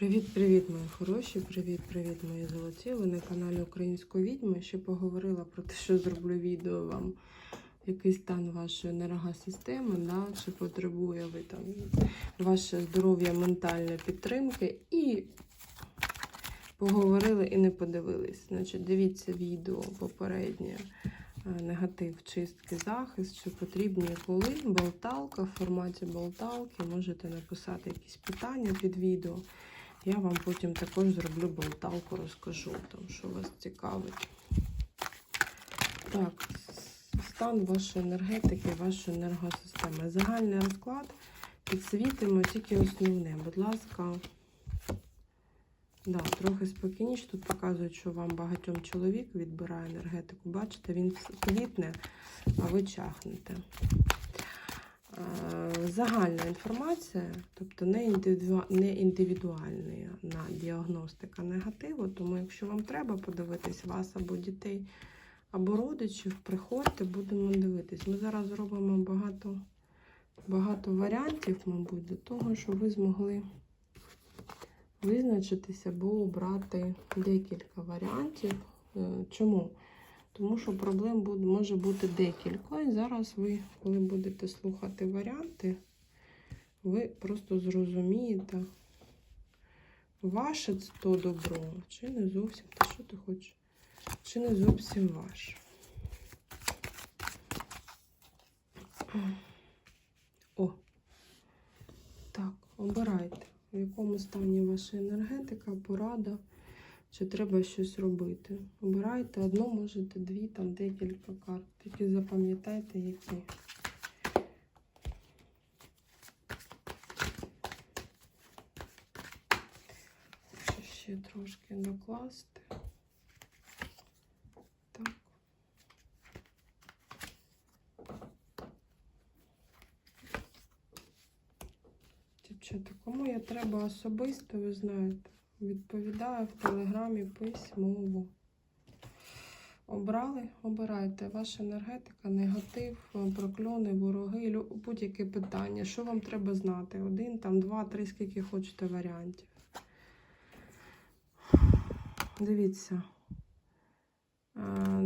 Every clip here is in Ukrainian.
Привіт-привіт, мої хороші! Привіт-привіт, мої золоті! Ви на каналі Української відьми. Ще поговорила про те, що зроблю відео вам. Який стан вашої енергосистеми, да? чи потребує ви там ваше здоров'я ментальної підтримки. І поговорили і не подивились. Значить, дивіться відео попереднє. е, Негатив, чистки, захист, чи потрібні коли. Болталка в форматі болталки. Можете написати якісь питання під відео. Я вам потім також зроблю болталку, розкажу, там, що вас цікавить. Так, стан вашої енергетики, вашої енергосистеми. Загальний розклад підсвітимо тільки основне. Будь ласка, да, трохи спокійніше. Тут показують, що вам багатьом чоловік відбирає енергетику. Бачите, він квітне, а ви чахнете. Е, Загальна інформація, тобто не, індивіду... не індивідуальна діагностика негативу, тому якщо вам треба подивитись вас або дітей, або родичів, приходьте, будемо дивитись. Ми зараз зробимо багато, багато варіантів, мабуть, для того, щоб ви змогли визначитися або обрати декілька варіантів. Е, Чому? Тому що проблем буде, може бути декілька. І зараз ви, коли будете слухати варіанти, ви просто зрозумієте, ваше це то добро, чи не зовсім те, що ти хочеш, чи не зовсім ваше. О, так, обирайте, в якому стані ваша енергетика, порада. Чи треба щось робити? Обирайте одну, можете дві, там декілька карт. Тільки запам'ятайте, які. Хочу ще трошки докласти. Так. Дівчата, кому я треба особисто, ви знаєте. Відповідаю в телеграмі письмово. Обрали, обирайте. Ваша енергетика, негатив, прокльони, вороги, будь-яке питання. Що вам треба знати? Один, там, два, три, скільки хочете варіантів. Дивіться. Е,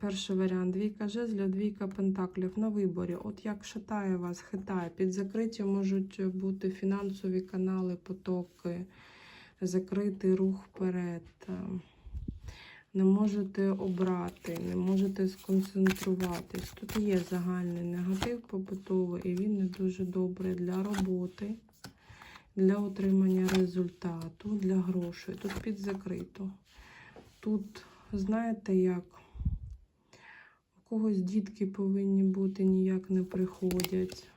Перший варіант двійка жезлів, двійка пентаклів на виборі. От як шатає вас, хитає. Під закриттям можуть бути фінансові канали, потоки закритий рух вперед. Не можете обрати, не можете сконцентруватись. Тут є загальний негатив побутовий, і він не дуже добрий для роботи, для отримання результату, для грошей. Тут підзакрито. Тут, знаєте, як у когось дітки повинні бути, ніяк не приходять.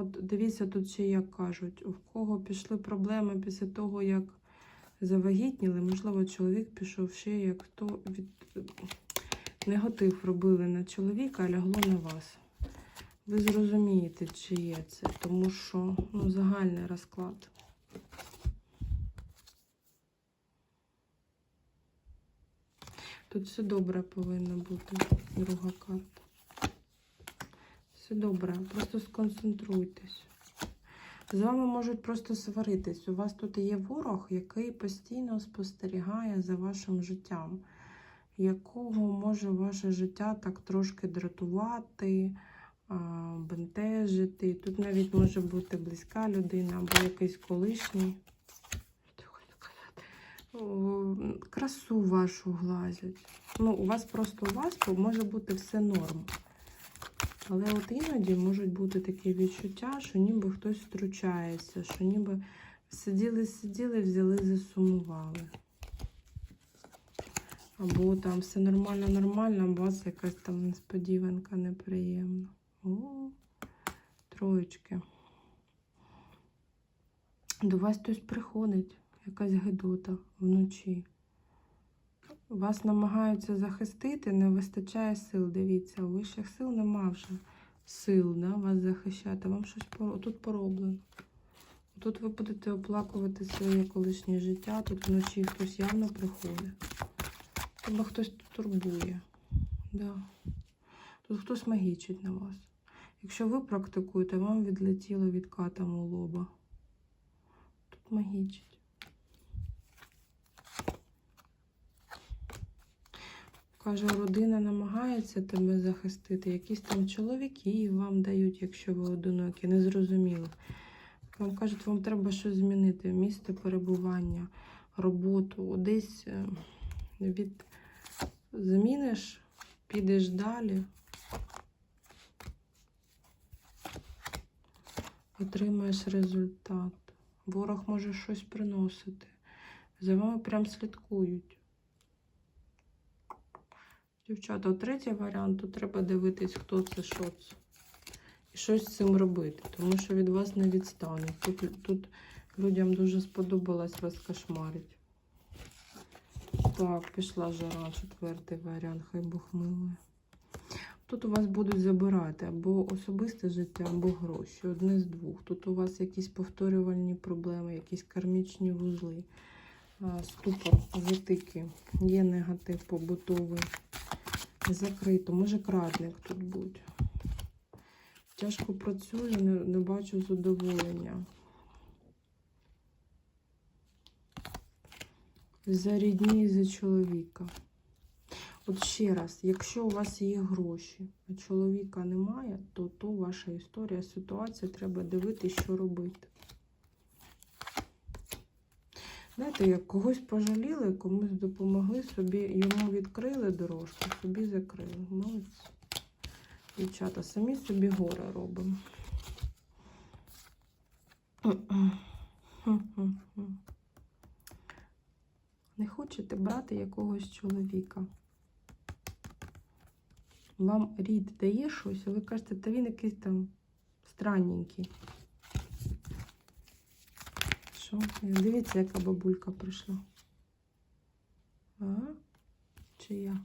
От дивіться тут ще як кажуть, у кого пішли проблеми після того, як завагітніли, можливо, чоловік пішов ще як хто від негатив робили на чоловіка, а лягло на вас. Ви зрозумієте, чи є це, тому що ну, загальний розклад. Тут все добре повинно бути, друга карта. Все добре, просто сконцентруйтесь. З вами можуть просто сваритись. У вас тут є ворог, який постійно спостерігає за вашим життям, якого може ваше життя так трошки дратувати, бентежити. Тут навіть може бути близька людина або якийсь колишній. Красу вашу глазять. Ну, у вас просто у вас може бути все норм. Але от іноді можуть бути такі відчуття, що ніби хтось втручається, що ніби сиділи, сиділи, взяли, засумували. Або там все нормально, нормально, а у вас якась там несподіванка неприємна. О, троєчки. До вас хтось приходить, якась гидота вночі. Вас намагаються захистити, не вистачає сил. Дивіться, вищих сил нема вже сил да, вас захищати. Вам щось тут пороблено. Тут ви будете оплакувати своє колишнє життя, тут вночі хтось явно приходить. Або хтось тут турбує. Да. Тут хтось магічить на вас. Якщо ви практикуєте, вам відлетіло відкатом у лоба. Тут магічить. Каже, родина намагається тебе захистити. Якісь там чоловіки вам дають, якщо ви одинокі, незрозуміло. Вам кажуть, вам треба щось змінити. Місце перебування, роботу. Десь е, від зміниш, підеш далі. Отримаєш результат. Ворог може щось приносити. За вами прям слідкують. Дівчата, третій варіант, тут треба дивитись, хто це, що це. І щось з цим робити, тому що від вас не відстануть. Тут, тут людям дуже сподобалось вас кошмарить. Так, пішла жара, четвертий варіант, хай Бог милує. Тут у вас будуть забирати або особисте життя, або гроші. Одне з двох. Тут у вас якісь повторювальні проблеми, якісь кармічні вузли, ступор, затики. Є негатив побутовий. Закрито. Може крадник тут будь. Тяжко працюю, не, не бачу задоволення. За рідні і за чоловіка. От ще раз, якщо у вас є гроші, а чоловіка немає, то то ваша історія, ситуація, треба дивитися, що робити. Знаєте, як когось пожаліли, комусь допомогли, собі йому відкрили дорожку, собі закрили. Молодці. Дівчата, самі собі горе робимо. Не хочете брати якогось чоловіка. Вам рід дає щось, а ви кажете, та він якийсь там странненький. Що? Дивіться, яка бабулька прийшла. А? Чи я?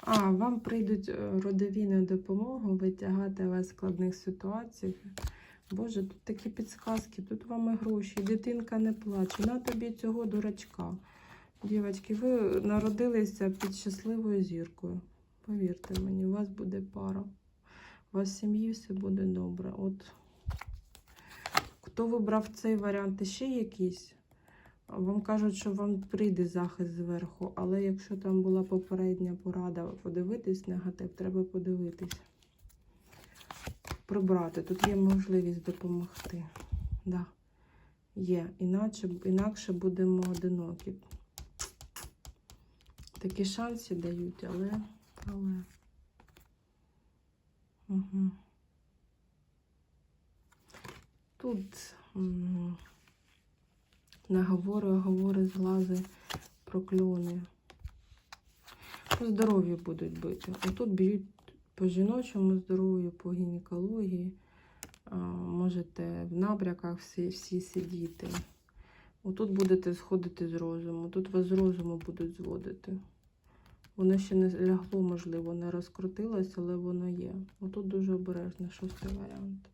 А, вам прийдуть е, родові на допомогу витягати вас з складних ситуацій. Боже, тут такі підсказки, тут вам і гроші, дитинка не плаче. На тобі цього дурачка. Дівчатки, ви народилися під щасливою зіркою. Повірте мені, у вас буде пара. У вас в сім'ї все буде добре. От хто вибрав цей варіант, і ще якийсь? Вам кажуть, що вам прийде захист зверху, але якщо там була попередня порада подивитись негатив, треба подивитись. Прибрати. Тут є можливість допомогти. Да. Є. Іначе, інакше будемо одинокі. Такі шанси дають, але. але. Угу. Тут. м, наговори, оговори, зглази, прокльони. По здоров'ю будуть бити. Отут б'ють по жіночому здоров'ю, по гінекології. А, можете в набряках всі, всі сидіти. Отут будете сходити з розуму. Тут вас з розуму будуть зводити. Воно ще не лягло, можливо, не розкрутилось, але воно є. Отут дуже обережно, шостий варіант.